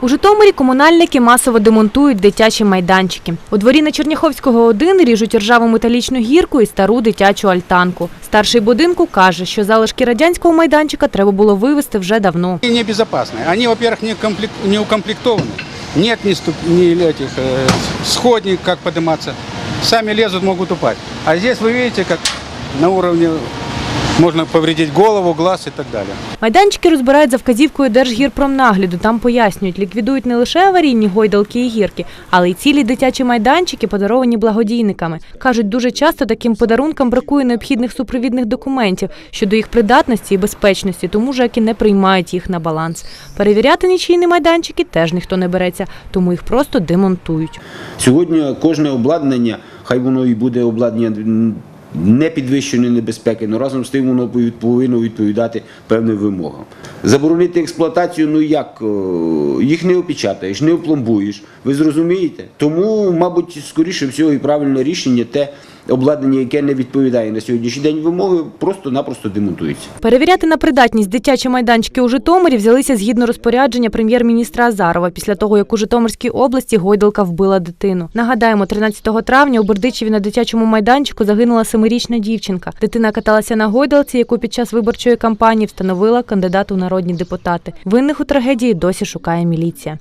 У Житомирі комунальники масово демонтують дитячі майданчики. У дворі на Черняховського 1 ріжуть ржаву металічну гірку і стару дитячу альтанку. Старший будинку каже, що залишки радянського майданчика треба було вивезти вже давно. И небезопасные. Они, во-первых, не, комплек- не укомплектованы. Нет ни, ступ- ни этих э, сходней, как подниматься. Сами лезут, могут упасть. А здесь вы видите, как на уровне можно повредить голову, глаз и так далее. Майданчики розбирають за вказівкою Держгірпромнагляду. Там пояснюють, ліквідують не лише аварійні гойдалки і гірки, але й цілі дитячі майданчики, подаровані благодійниками. Кажуть, дуже часто таким подарункам бракує необхідних супровідних документів щодо їх придатності і безпечності, тому ЖЕКи не приймають їх на баланс. Перевіряти нічийні майданчики теж ніхто не береться, тому їх просто демонтують. Сьогодні кожне обладнання, хай воно і буде обладнання не підвищеної небезпеки, але разом з тим воно повинно відповідати певним вимогам. Заборонити експлуатацію, ну як, їх не опечатаєш, не опломбуєш. Ви зрозумієте? Тому, мабуть, скоріше всього і правильне рішення те обладнання, яке не відповідає на сьогоднішній день вимоги, просто-напросто демонтується. Перевіряти на придатність дитячі майданчики у Житомирі взялися згідно розпорядження прем'єр-міністра Азарова після того, як у Житомирській області гойдалка вбила дитину. Нагадаємо, 13 травня у Бердичеві на дитячому майданчику загинула семирічна дівчинка. Дитина каталася на гойдалці, яку під час виборчої кампанії встановила кандидат у народні депутати. Винних у трагедії досі шукає міліція.